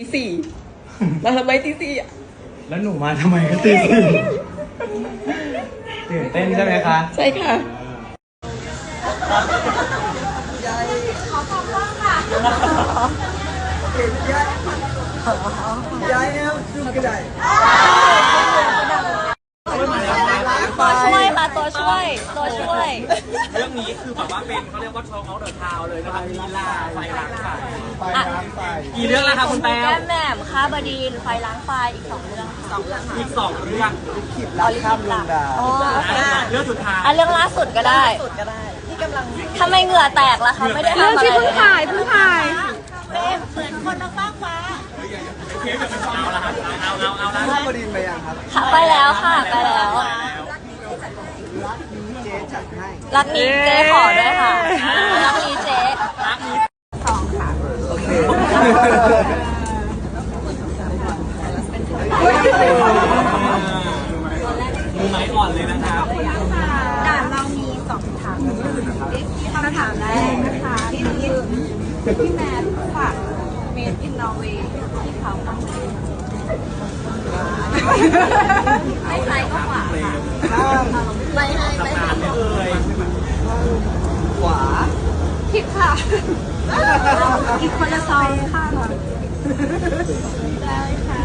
ตีสี่มาทำไมตีสี่อะแล้วหนูมาทำไมก็ตื่นตื่นเต้นใช่ไหมคะ ใช่ค่ะตัวช่วยค่ะตัวช่วยตัวช่วย เรื่องนี้คือแบบว่าเป็นเขาเรียกว่า Talk Out the Town เลยนะครับลีลาไฟล้างไฟอะกี่เรื่องแล้วคะคุณแต้วแก้มแหม่มค้าบดีนไฟล้างไฟอีกสองเรื่องสองเรื่องอีกสองเรื่องออลิขิตหลักอ๋อเรื่องสุดท้าย อะเรื่องล่าสุดก็ได้สุดก็ได้ที่กำลังทำไมเหงื่อแตกล่ะคะไม่ได้ทำอะไรเรื่องที่เพิ่งถ่ายเพิ่งถ่ายเหมือนคนนอกฟ้าฟ้าเอาละครับเอาเอาเอาละข้าวบดินไปยังครับ ค่ะไปแล้วค่ะ ไปแล้ว เจ๊จัดให้รักนี้เจ๊ขอด้วยค่ะ รักนี้เจ๊รักนี้โอเคมือไม้อ่อนเลยนะครับด่านเรามีสองคำถามคำถามแรกนะคะที่พี่แมนฝากเมดอินนอร์เวย์ที่เขาทำไม่ใช่ก็ขวาค่ะข้าม ไปให้ไปให้เลยขวาผิดค่ะอีกคนละซองค่ะได้ค่ะ